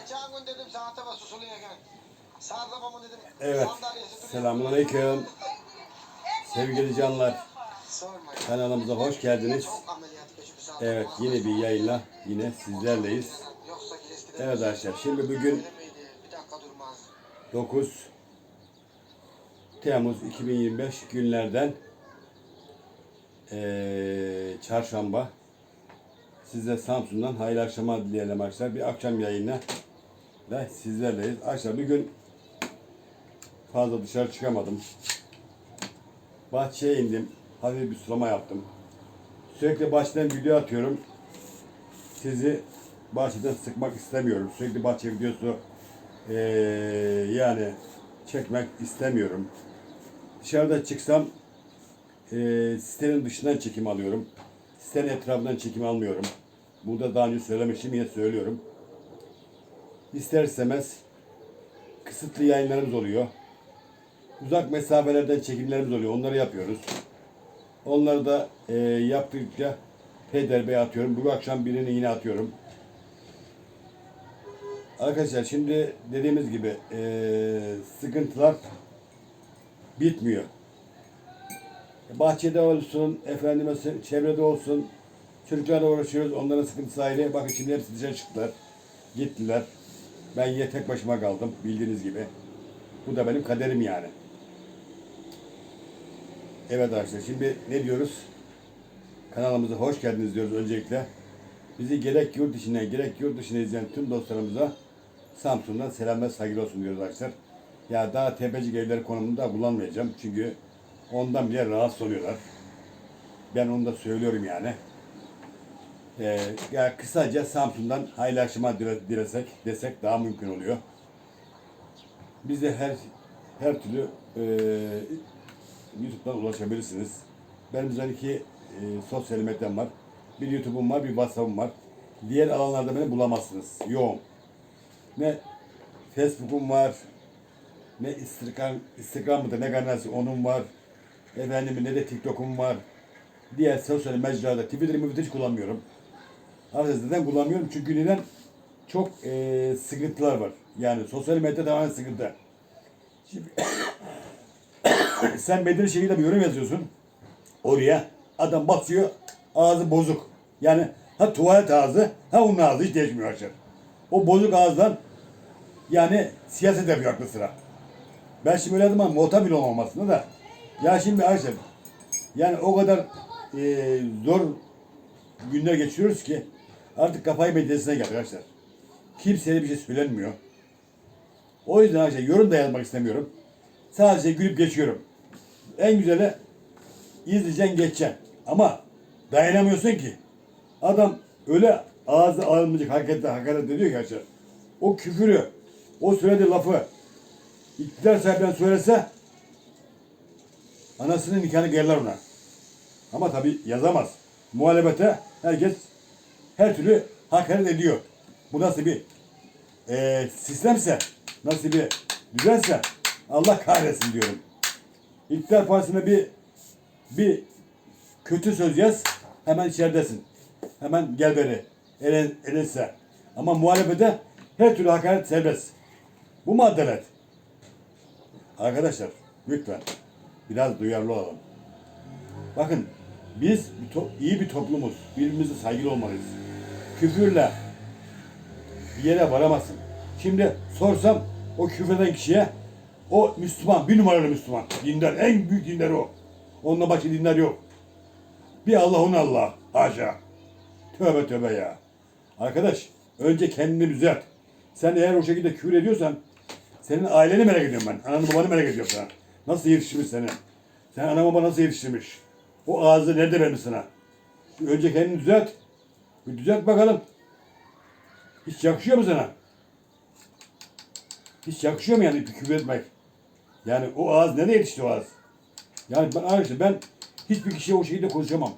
Geçen gün dedim saate bas susuluyken. Sağ babamın dedim. Evet. Selamünaleyküm. Sevgili canlar, kanalımıza hoş geldiniz. Evet, yine bir yayınla yine sizlerleyiz. Evet arkadaşlar, şimdi bugün Öyle miydi? Bir dakika durmaz. 9 Temmuz 2025 günlerden eee, çarşamba. Size Samsun'dan hayırlı akşamlar dileyelim arkadaşlar. Bir akşam yayını ve sizlerleyiz. Arkadaşlar bugün fazla dışarı çıkamadım. Bahçeye indim. Hafif bir sulama yaptım. Sürekli bahçeden video atıyorum. Sizi bahçeden sıkmak istemiyorum. Sürekli bahçe videosu eee, yani çekmek istemiyorum. Dışarıda çıksam eee sitenin dışından çekim alıyorum. Sitenin etrafından çekim almıyorum. Burada daha önce söylemiştim yine söylüyorum. İster istemez kısıtlı yayınlarımız oluyor. Uzak mesafelerden çekimlerimiz oluyor. Onları yapıyoruz. Onları da eee yaptıkça peyderbeye atıyorum. Bu akşam birini yine atıyorum. Arkadaşlar şimdi dediğimiz gibi eee, sıkıntılar bitmiyor. Bahçede olsun, efendime çevrede olsun, çocuklarla uğraşıyoruz, onların sıkıntısı ayrı. Bakın şimdi hepsi dışarı çıktılar, gittiler. Ben yine tek başıma kaldım, bildiğiniz gibi. Bu da benim kaderim yani. Evet arkadaşlar, şimdi ne diyoruz? Kanalımıza hoş geldiniz diyoruz öncelikle. Bizi gerek yurt içinden gerek yurt dışına izleyen tüm dostlarımıza Samsun'dan selam ve saygılar olsun diyoruz arkadaşlar. Ya daha tepecik evleri konumunda kullanmayacağım. Çünkü ondan bile rahatsız oluyorlar. Ben onu da söylüyorum yani. Ee, ya kısaca Samsun'dan hayırlı akşama dile- dilesek desek daha mümkün oluyor. Bize her her türlü e, YouTube'dan ulaşabilirsiniz. Benim üzerinde iki e, sosyal medyam var. Bir YouTube'um var, bir WhatsApp'ım var. Diğer alanlarda beni bulamazsınız. Yoğun. Ne Facebook'um var, ne Instagram, Instagram'da ne kanalsı onun var. Efendim ne de TikTok'um var. Diğer sosyal mecralarda Twitter'ı Twitter hiç kullanmıyorum. Arkadaşlar neden kullanmıyorum? Çünkü neden? Çok e, sıkıntılar var. Yani sosyal medya tamamen sıkıntı. Şimdi sen medeni şekilde bir yorum yazıyorsun. Oraya adam basıyor ağzı bozuk. Yani ha tuvalet ağzı ha onun ağzı hiç değişmiyor arkadaşlar. O bozuk ağızdan yani siyaset yapıyor aklı sıra. Ben şimdi öyle zaman muhtemel olmamasını da ya şimdi arkadaşlar yani o kadar e, zor günler geçiriyoruz ki artık kafayı medyasına geldi arkadaşlar. Kimseye bir şey söylenmiyor. O yüzden arkadaşlar yorum da yazmak istemiyorum. Sadece gülüp geçiyorum. En güzeli izleyeceksin geçeceksin. Ama dayanamıyorsun ki. Adam öyle ağzı alınmayacak hareketler hakaret ediyor ki arkadaşlar. O küfürü, o söylediği lafı iktidar sahiplerine söylese anasının nikahını gelirler ona. Ama tabi yazamaz. Muhalefete herkes her türlü hakaret ediyor. Bu nasıl bir eee sistemse, nasıl bir düzense Allah kahretsin diyorum. İktidar partisine bir bir kötü söz yaz, hemen içeridesin. Hemen gel beni. Ele, elinse. Ama muhalefete her türlü hakaret serbest. Bu mu adalet? Arkadaşlar lütfen biraz duyarlı olalım. Bakın biz bir iyi bir toplumuz. Birbirimize saygılı olmalıyız. Küfürle bir yere varamazsın. Şimdi sorsam o küfreden kişiye o Müslüman, bir numaralı Müslüman. Dindar, en büyük dindar o. Onunla başka dindar yok. Bir Allah on Allah. Haşa. Tövbe tövbe ya. Arkadaş önce kendini düzelt. Sen eğer o şekilde küfür ediyorsan senin aileni merak ediyorum ben. Ananı babanı merak ediyorum sana. Nasıl yetiştirmiş seni? Sen ana baba nasıl yetiştirmiş? O ağzı nerede vermiş sana? Önce kendini düzelt. Bir düzelt bakalım. Hiç yakışıyor mu sana? Hiç yakışıyor mu yani küfür etmek? Yani o ağız nereye yetişti o ağız? Yani ben arkadaşlar ben hiçbir kişiye o şekilde konuşamam.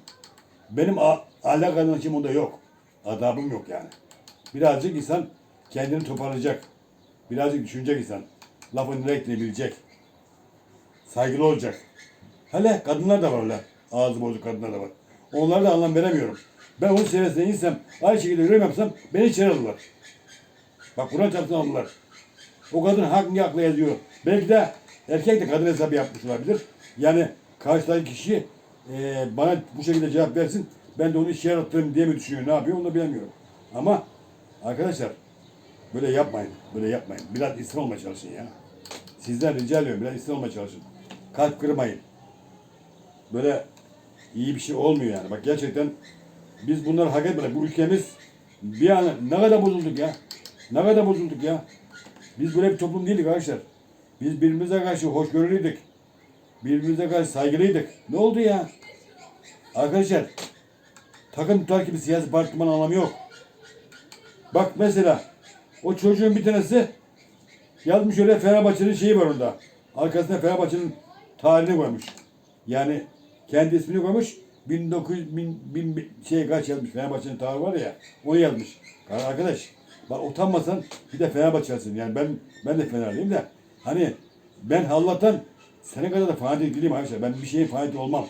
Benim a- ahlak anlayışım onda yok. Adabım yok yani. Birazcık insan kendini toparlayacak. Birazcık düşünecek insan. Lafın nereye gittiğini bilecek. Saygılı olacak. Hele kadınlar da var öyle. Ağzı bozuk kadınlar da var. Onlara da anlam veremiyorum. Ben onun seviyesine insem, aynı şekilde yorum yapsam beni içeri alırlar. Bak Kur'an çarpsın aldılar. O kadın hangi akla yazıyor? Belki de erkek de kadın hesabı yapmış olabilir. Yani karşıdaki kişi e, bana bu şekilde cevap versin. Ben de onu işe yarattırım diye mi düşünüyor? Ne yapıyor? Onu da bilemiyorum. Ama arkadaşlar böyle yapmayın. Böyle yapmayın. Biraz insan olmaya çalışın ya. Sizden rica ediyorum. Biraz insan olmaya çalışın. Kalp kırmayın. Böyle iyi bir şey olmuyor yani. Bak gerçekten biz bunları hak etmedik. Bu ülkemiz bir an ne kadar bozulduk ya. Ne kadar bozulduk ya. Biz böyle bir toplum değildik arkadaşlar. Biz birbirimize karşı hoşgörülüydük. Birbirimize karşı saygılıydık. Ne oldu ya? Arkadaşlar takım tutar gibi siyasi parti anlamı yok. Bak mesela o çocuğun bir tanesi yazmış öyle Fenerbahçe'nin şeyi var orada. Arkasına Fenerbahçe'nin tarihini koymuş. Yani kendi ismini koymuş. 1900 bin, bin, şey kaç yazmış Fenerbahçe'nin tarihi var ya onu yazmış. Ya Arkadaş bak utanmasan bir de Fenerbahçe'sin. Yani ben ben de Fenerliyim de hani ben Allah'tan senin kadar da fanatik değilim arkadaşlar. Ben bir şeyin fanatik olmam.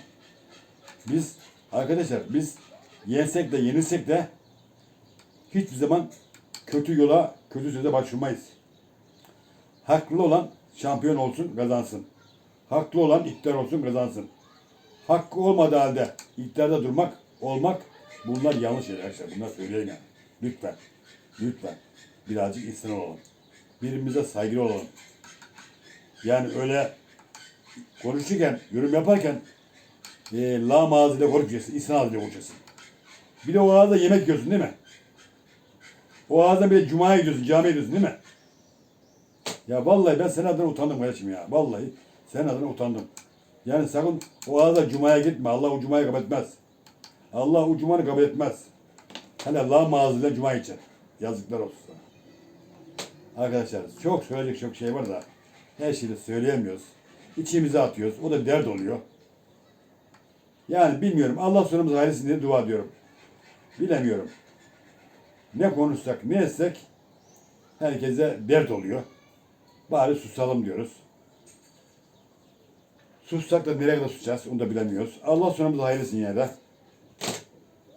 Biz arkadaşlar biz yensek de yenilsek de hiçbir zaman kötü yola, kötü söze başvurmayız. Haklı olan şampiyon olsun, kazansın. Haklı olan iktidar olsun, kazansın. Hakkı olmadığı halde iktidarda durmak, olmak bunlar yanlış şeyler arkadaşlar. Bunlar söyleyeyim yani. Lütfen. Lütfen. Birazcık insan olalım. Birbirimize saygılı olalım. Yani öyle konuşurken, yorum yaparken e, lağım ağzıyla konuşacaksın, insan ağzıyla konuşacaksın. Bir de o ağızda yemek yiyorsun değil mi? O ağızda bir de cumaya gidiyorsun, camiye gidiyorsun değil mi? Ya vallahi ben senin adına utandım kardeşim ya. Vallahi senin adına utandım. Yani sakın o ağızda cumaya gitme. Allah o cumayı kabul etmez. Allah o cumanı kabul etmez. Hele lağım ağzıyla cuma içer. Yazıklar olsun sana. Arkadaşlar çok söyleyecek çok şey var da her şeyi söyleyemiyoruz. İçimize atıyoruz. O da dert oluyor. Yani bilmiyorum. Allah sonumuzu hayırlısı diye dua ediyorum. Bilemiyorum. Ne konuşsak, ne etsek herkese dert oluyor. Bari susalım diyoruz. Sussak da nereye kadar susacağız onu da bilemiyoruz. Allah sonumuzu hayırlısın yine de.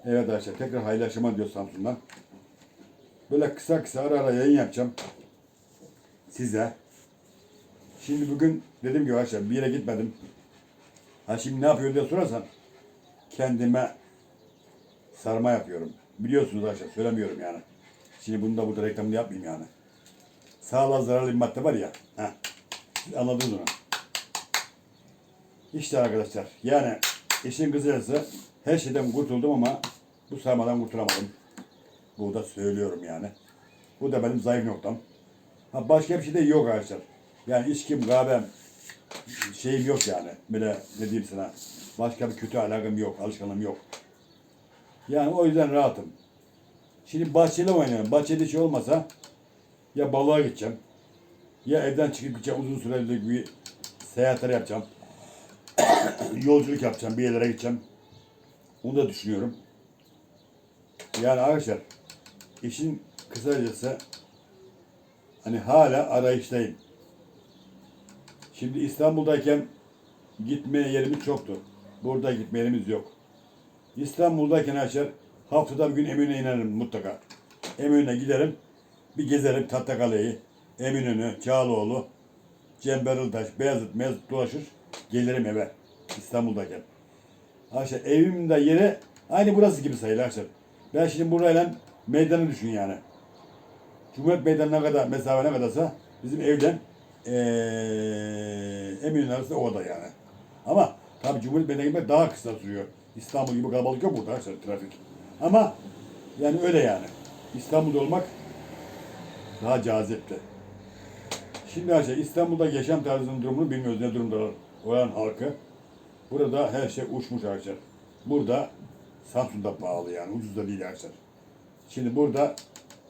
Evet arkadaşlar tekrar hayırlı akşamlar diyoruz Samsun'dan. Böyle kısa kısa ara ara yayın yapacağım. Size. Şimdi bugün dediğim gibi arkadaşlar bir yere gitmedim. Ha şimdi ne yapıyor diye sorarsan kendime sarma yapıyorum. Biliyorsunuz arkadaşlar söylemiyorum yani. Şimdi bunu da burada reklamını yapmayayım yani. Sağlığa zararlı bir madde var ya. Heh. Siz Anladınız onu. İşte arkadaşlar yani işin kısacası her şeyden kurtuldum ama bu sarmadan kurtulamadım. Bu da söylüyorum yani. Bu da benim zayıf noktam. Ha başka bir şey de yok arkadaşlar. Yani içkim, kahvem, şeyim yok yani. Böyle ne diyeyim sana. Başka bir kötü alakam yok, alışkanlığım yok. Yani o yüzden rahatım. Şimdi bahçeli oynarım. Bahçede şey olmasa ya balığa gideceğim. Ya evden çıkıp gideceğim uzun süreli bir seyahatler yapacağım. Yolculuk yapacağım, bir yerlere gideceğim. Onu da düşünüyorum. Yani arkadaşlar işin kısacası hani hala arayıştayım. Şimdi İstanbul'dayken gitmeye yerimiz çoktu. Burada gitme yerimiz yok. İstanbul'dayken arkadaşlar haftada bir gün Eminönü'ne inerim mutlaka. Eminönü'ne giderim. Bir gezerim Tahtakale'yi, Eminönü, Çağlıoğlu, Cemberıltaş, Beyazıt, Mezut dolaşır. Gelirim eve İstanbul'dayken. Arkadaşlar evimin de yeri aynı burası gibi sayılır arkadaşlar. Ben şimdi burayla meydanı düşün yani. Cumhuriyet Meydanı'na kadar mesafe ne kadarsa bizim evden eee Eminönü arasında o kadar yani. Ama tabii Cumhuriyet Meydanı'na gitmek daha kısa sürüyor. İstanbul gibi kalabalık yok burada arkadaşlar trafik. Ama yani öyle yani. İstanbul'da olmak daha cazipti. Şimdi arkadaşlar İstanbul'da yaşam tarzının durumunu bilmiyoruz ne durumda olan halkı. Burada her şey uçmuş arkadaşlar. Burada Samsun'da pahalı yani ucuz da değil arkadaşlar. Şimdi burada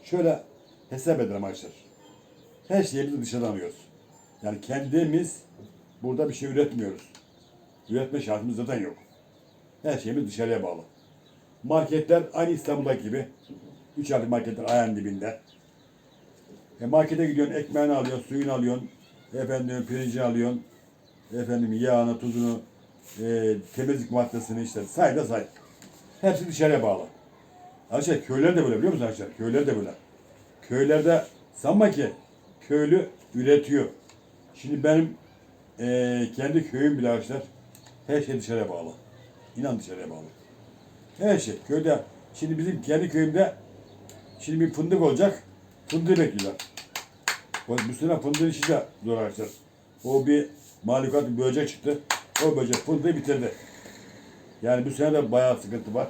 şöyle hesap edelim arkadaşlar. Her şeyimizi dışarıdan alıyoruz. Yani kendimiz burada bir şey üretmiyoruz. Üretme şansımız zaten yok. Her şeyimiz dışarıya bağlı. Marketler aynı İstanbul'daki gibi. Üç harfli marketler ayağın dibinde. E markete gidiyorsun, ekmeğini alıyorsun, suyunu alıyorsun, efendim pirincini alıyorsun, efendim yağını, tuzunu, e, temizlik maddesini işte say da say. Hepsi dışarıya bağlı. Arkadaşlar köyler de böyle biliyor musun arkadaşlar? Köyler de böyle. Köylerde Sanma ki köylü üretiyor. Şimdi benim eee, kendi köyüm bile arkadaşlar her şey dışarıya bağlı. İnan dışarıya bağlı. Her şey köyde. Şimdi bizim kendi köyümde şimdi bir fındık olacak. Fındığı bekliyorlar. Bu sene fındığın işi de zor arkadaşlar. O bir malukat bir böcek çıktı. O böcek fındığı bitirdi. Yani bu sene de bayağı sıkıntı var.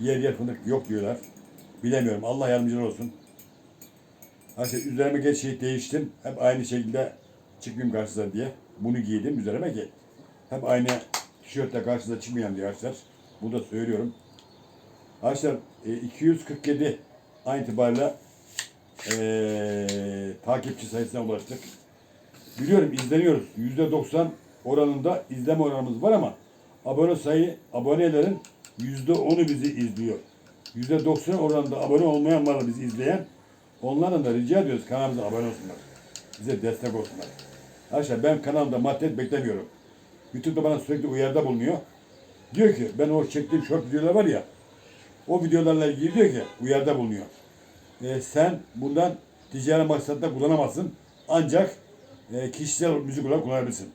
Yer yer fındık yok diyorlar. Bilemiyorum. Allah yardımcılar olsun. Arkadaşlar üzerime geç şey değiştim. Hep aynı şekilde çıkmayayım karşısına diye. Bunu giydim üzerime ki. Hep aynı tişörtle karşısına çıkmayan diye arkadaşlar. Bunu da söylüyorum. Arkadaşlar e, 247 an itibariyle e, takipçi sayısına ulaştık. Biliyorum izleniyoruz. %90 oranında izleme oranımız var ama abone sayı abonelerin %10'u bizi izliyor. %90 oranında abone olmayan var bizi izleyen. Onlardan da rica ediyoruz kanalımıza abone olsunlar. Bize destek olsunlar. Arkadaşlar ben kanalımda maddiyat beklemiyorum. YouTube'da bana sürekli uyarıda bulunuyor. Diyor ki ben o çektiğim short videolar var ya o videolarla ilgili diyor ki uyarıda bulunuyor. E, sen bundan ticari maksatla kullanamazsın. Ancak e, kişisel müzik olarak kullanabilirsin.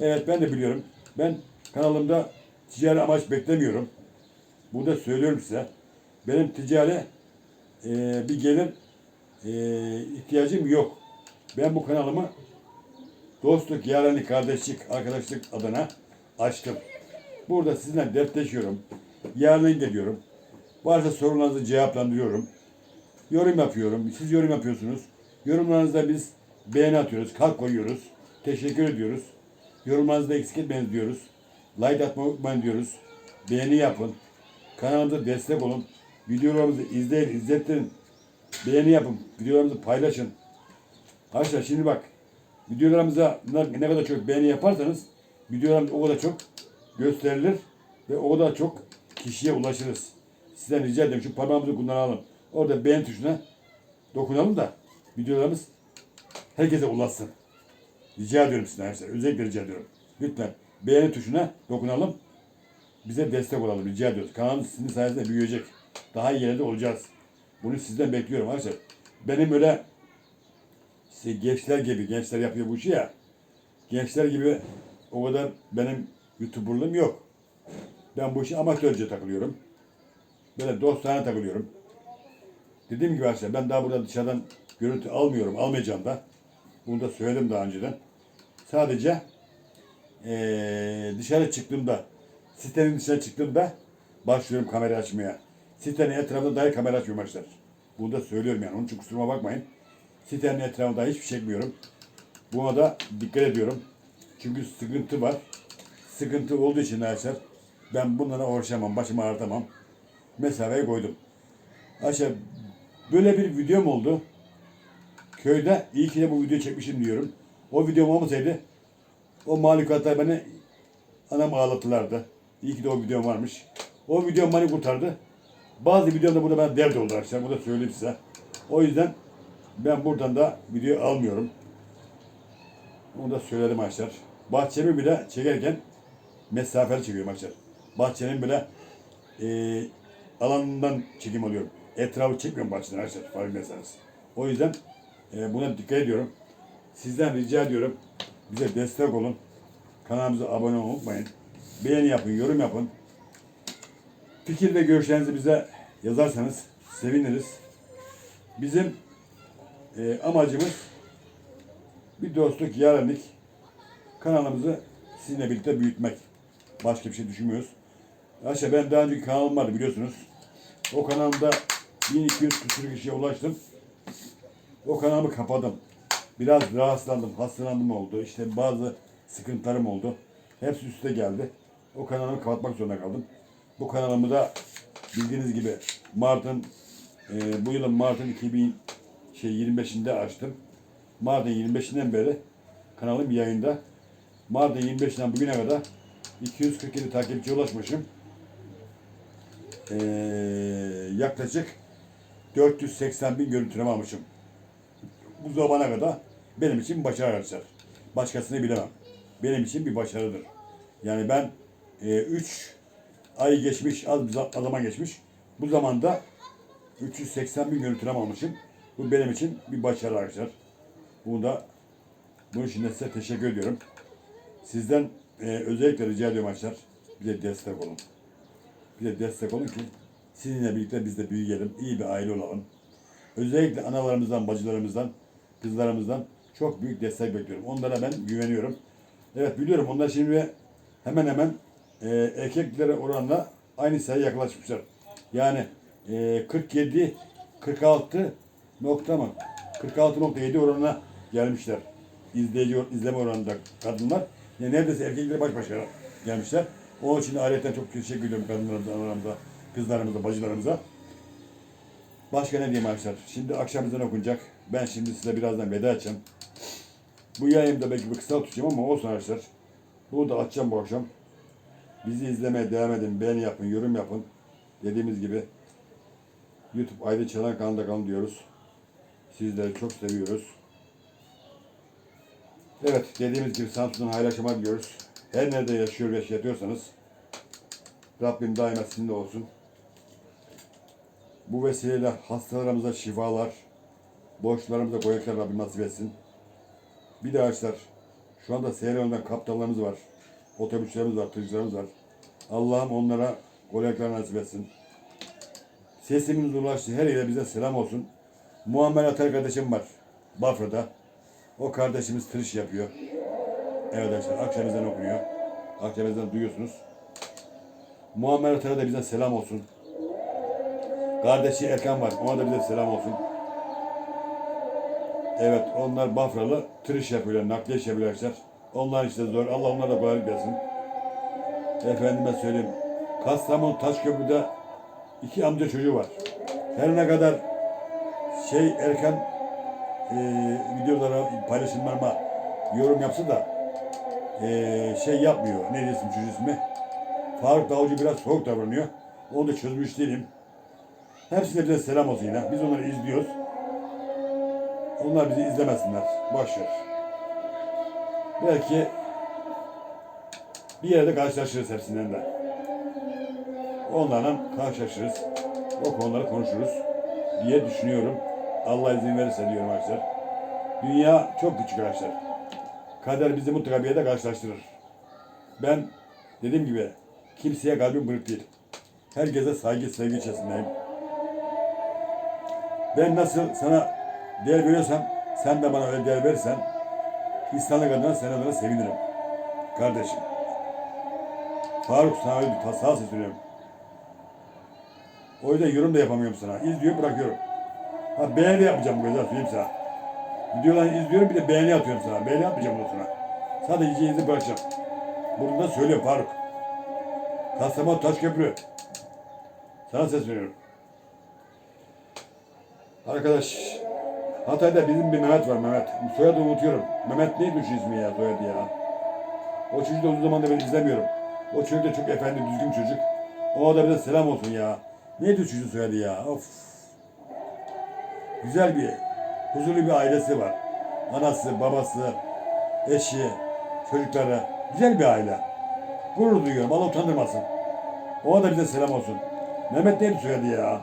Evet ben de biliyorum. Ben kanalımda ticari amaç beklemiyorum. Burada söylüyorum size. Benim ticari e, bir gelir e, ihtiyacım yok. Ben bu kanalımı dostluk, yarenlik, kardeşlik, arkadaşlık adına açtım. Burada sizinle dertleşiyorum. Yarın geliyorum. Varsa sorularınızı cevaplandırıyorum. Yorum yapıyorum. Siz yorum yapıyorsunuz. Yorumlarınızda biz beğeni atıyoruz, kalp koyuyoruz. Teşekkür ediyoruz. Yorumlarınızı da eksik etmeyin diyoruz. Like atmayı unutmayın diyoruz. Beğeni yapın. Kanalımıza destek olun. Videolarımızı izleyin, izlettirin. Beğeni yapın. Videolarımızı paylaşın. Arkadaşlar şimdi bak. Videolarımıza ne kadar çok beğeni yaparsanız videolarımız o kadar çok gösterilir ve o kadar çok kişiye ulaşırız. Sizden rica ederim şu parmağımızı kullanalım. Orada beğen tuşuna dokunalım da videolarımız herkese ulaşsın. Rica ediyorum sizden arkadaşlar. Özellikle rica ediyorum. Lütfen beğeni tuşuna dokunalım. Bize destek olalım. Rica ediyoruz. Kanalımız sizin sayenizde büyüyecek. Daha iyi yerlerde olacağız. Bunu sizden bekliyorum arkadaşlar. Benim öyle işte gençler gibi, gençler yapıyor bu işi ya. Gençler gibi o kadar benim YouTuber'lığım yok. Ben bu işi amatörce takılıyorum. Böyle dostane takılıyorum. Dediğim gibi arkadaşlar ben daha burada dışarıdan görüntü almıyorum, almayacağım da. Bunu da söyledim daha önceden. Sadece eee, dışarı çıktığımda, sitenin dışına çıktığımda başlıyorum kamera açmaya. Sitenin etrafında dahi kamera açmıyorum arkadaşlar. Bunu da söylüyorum yani. Onun için kusuruma bakmayın. Sitenin etrafında hiçbir şey çekmiyorum. Buna da dikkat ediyorum. Çünkü sıkıntı var. Sıkıntı olduğu için arkadaşlar ben bunlara uğraşamam, başımı ağrıtamam. Mesafeyi koydum. Arkadaşlar böyle bir videom oldu. Köyde iyi ki de bu videoyu çekmişim diyorum. O videom olmasaydı o mahlukatlar beni anam ağlatırlardı. İyi ki de o videom varmış. O videom beni kurtardı. Bazı videomda burada ben dert oldu arkadaşlar. Bunu da söyleyeyim size. O yüzden ben buradan da video almıyorum. Onu da söyledim arkadaşlar. Bahçemi bile çekerken mesafeli çekiyorum arkadaşlar. Bahçenin bile e, alanından çekim alıyorum. Etrafı çekmiyorum bahçeden arkadaşlar farkındaysanız. O yüzden e, buna dikkat ediyorum. Sizden rica ediyorum. Bize destek olun. Kanalımıza abone olmayı unutmayın. Beğeni yapın, yorum yapın. Fikir ve görüşlerinizi bize yazarsanız seviniriz. Bizim e, amacımız bir dostluk, yarenlik kanalımızı sizinle birlikte büyütmek. Başka bir şey düşünmüyoruz. Arkadaşlar ben daha önceki kanalım vardı biliyorsunuz. O kanalımda 1200 küsur kişiye ulaştım. O kanalımı kapadım. Biraz rahatsızlandım, hastalandım oldu. İşte bazı sıkıntılarım oldu. Hepsi üste geldi. O kanalımı kapatmak zorunda kaldım. Bu kanalımı da bildiğiniz gibi Mart'ın e, bu yılın Mart'ın 2000 şey 25'inde açtım. Mart'ın 25'inden beri kanalım yayında. Mart'ın 25'inden bugüne kadar 247 takipçiye ulaşmışım. Ee, yaklaşık 480 bin görüntüleme almışım. Bu zamana kadar benim için başarı arkadaşlar. Başkasını bilemem. Benim için bir başarıdır. Yani ben 3 ay geçmiş, az bir za- zaman geçmiş. Bu zamanda 380 bin görüntüleme almışım. Bu benim için bir başarı arkadaşlar. Bunu da bunun için size teşekkür ediyorum. Sizden e, özellikle rica ediyorum arkadaşlar. Bize destek olun. Bize destek olun ki sizinle birlikte biz de büyüyelim. iyi bir aile olalım. Özellikle analarımızdan, bacılarımızdan, kızlarımızdan çok büyük destek bekliyorum. Onlara ben güveniyorum. Evet biliyorum onlar şimdi hemen hemen e, erkeklere oranla aynı sayıya yaklaşmışlar. Yani e, 47 46 nokta mı? 46.7 oranına gelmişler. İzleyici izleme oranında kadınlar. Yani neredeyse erkekleri baş başa gelmişler. Onun için ayrıca çok teşekkür ediyorum kadınlarımıza, analarımıza, kızlarımıza, bacılarımıza. Başka ne diyeyim arkadaşlar? Şimdi akşam ezanı okunacak. Ben şimdi size birazdan veda edeceğim. Bu yayında belki bir kısa tutacağım ama olsun arkadaşlar. Bunu da açacağım bu akşam. Bizi izlemeye devam edin. Beğeni yapın, yorum yapın. Dediğimiz gibi YouTube Aydın Çalan kanalında kalın diyoruz. Sizleri çok seviyoruz. Evet dediğimiz gibi Samsun'dan hayırlı akşamlar diliyoruz. Her nerede yaşıyor ve yaşatıyorsanız Rabbim daima sizinle olsun. Bu vesileyle hastalarımıza şifalar, borçlarımıza koyaklar Rabbim nasip etsin. Bir de arkadaşlar şu anda Seyran'dan kaptanlarımız var. Otobüslerimiz var, tırcılarımız var. Allah'ım onlara kolaylıklar nasip etsin. Sesimiz ulaştı. Her yere bize selam olsun. Muammer Atay kardeşim var. Bafra'da. O kardeşimiz tır iş yapıyor. Evet arkadaşlar akşam ezanı okunuyor. Akşam ezanı duyuyorsunuz. Muammer Atay'a da bize selam olsun. Kardeşi Erkan var. Ona da bize selam olsun. Evet onlar Bafralı tır iş yapıyorlar. Nakliye yapıyorlar. Onlar işte zor. Allah onlara da kolaylık versin. Efendime söyleyeyim. Kastamonu Taşköprü'de iki amca çocuğu var. Her ne kadar şey Erkan e, videolara paylaşımlarıma yorum yapsa da e, şey yapmıyor. Ne diyorsun çocuğu ismi? Faruk Davulcu biraz soğuk davranıyor. Onu da çözmüş değilim. Hepsine bize selam olsun yine. Biz onları izliyoruz. Onlar bizi izlemesinler. Boş ver. Belki bir yerde karşılaşırız hepsinden de. Onlarla karşılaşırız. O konuları konuşuruz diye düşünüyorum. Allah izin verirse diyorum arkadaşlar. Dünya çok küçük arkadaşlar. Kader bizi mutlaka bir yerde karşılaştırır. Ben dediğim gibi kimseye kalbim kırık değil. Herkese saygı, sevgi içerisindeyim. Ben nasıl sana değer veriyorsam sen de bana değer verirsen insanlık adına sen adına sevinirim. Kardeşim. Faruk sana öyle bir sağ sesleniyorum. O yüzden yorum da yapamıyorum sana. İzliyorum bırakıyorum. Ha beğeni de yapmayacağım bu yüzden söyleyeyim sana. Videolarını izliyorum bir de beğeni atıyorum sana. Beğeni atmayacağım bundan sonra. Sadece izleyip bırakacağım. Bunu da söylüyorum Faruk. Kastamonu Taşköprü. Sana sesleniyorum. Arkadaş Hatay'da bizim bir Mehmet var Mehmet. Soyadı unutuyorum. Mehmet neydi şu ismi ya soyadı ya. O çocuğu da uzun zamandır ben izlemiyorum. O çocuk da çok efendi düzgün çocuk. O da bize selam olsun ya. Neydi o çocuğun soyadı ya? Of. Güzel bir, huzurlu bir ailesi var. Anası, babası, eşi, çocukları. Güzel bir aile. Gurur duyuyorum. Allah utandırmasın. O da bize selam olsun. Mehmet neydi soyadı ya?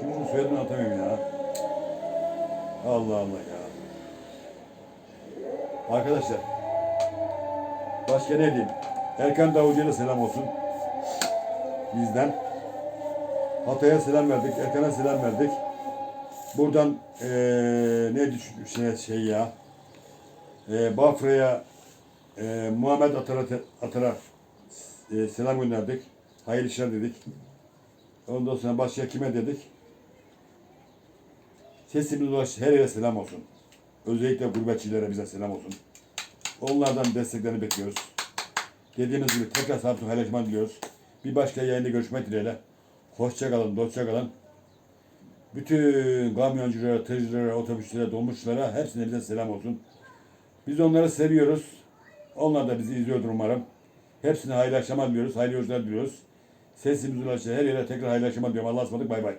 Çocuğun soyadını atamıyorum ya. Allah Allah ya. Arkadaşlar. Başka ne diyeyim? Erkan Davulcu'ya da selam olsun. Bizden. Hatay'a selam verdik. Erkan'a selam verdik. Buradan eee ne düş şey, ya? Eee Bafra'ya eee Muhammed Atar'a Atar'a eee, selam gönderdik. Hayırlı işler dedik. Ondan sonra başka kime dedik? Sesimiz ulaştı. Her yere selam olsun. Özellikle gurbetçilere bize selam olsun. Onlardan desteklerini bekliyoruz. Dediğimiz gibi tekrar Samsun paylaşma diliyoruz. Bir başka yayında görüşmek dileğiyle. Hoşça kalın. Bütün kamyonculara, tırcılara, otobüsçülere, dolmuşlara hepsine bize selam olsun. Biz onları seviyoruz. Onlar da bizi izliyordur umarım. Hepsine hayırlı akşamlar diliyoruz, hayırlı yolculuklar diliyoruz. Sesimiz ulaştı. Her yere tekrar hayırlı akşamlar diyorum. Allah'a ısmarladık. Bay bay.